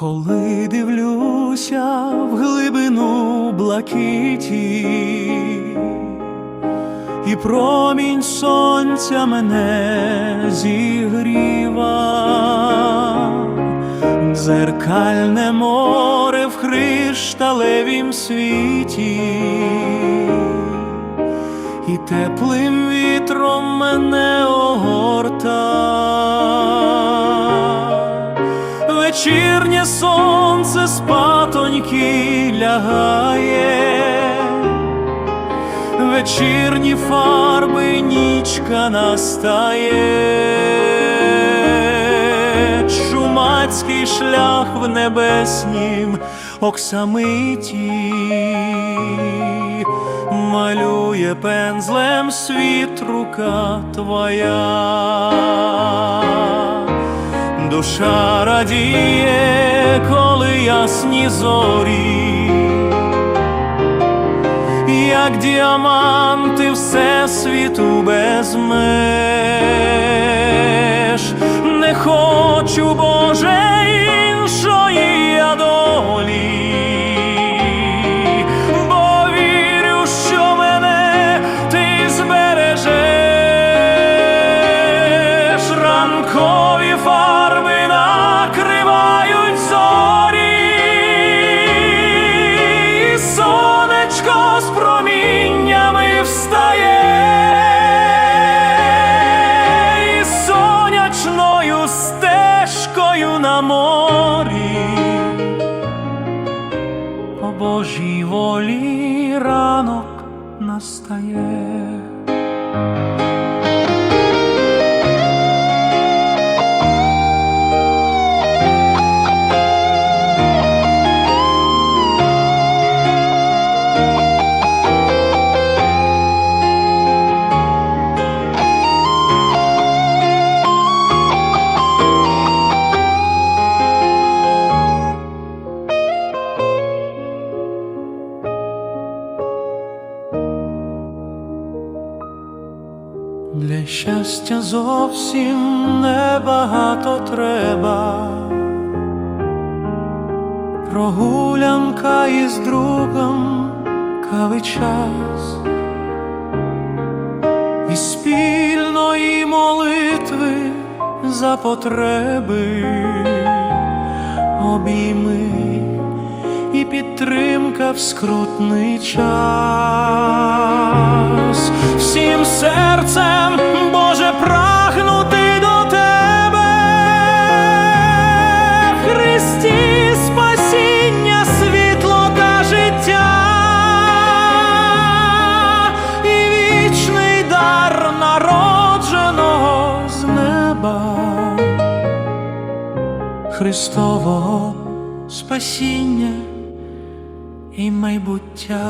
Коли дивлюся в глибину блакиті, і промінь сонця мене зігріва, дзеркальне море в кришталевім світі, і теплим вітром мене огорта. Вечірнє сонце спатоньки лягає, вечірні фарби нічка настає, чумацький шлях в небеснім оксамиті, малює пензлем світ рука твоя. Душа радіє, коли ясні зорі, як діаманти всесвіту без меж. Не хочу, Боже, на морі, по Божій волі ранок настає. Для щастя зовсім небагато треба. Прогулянка із другом кави час і спільної молитви за потреби, обійми і підтримка в скрутний час. Всім серцем, Христового спасіння і майбуття.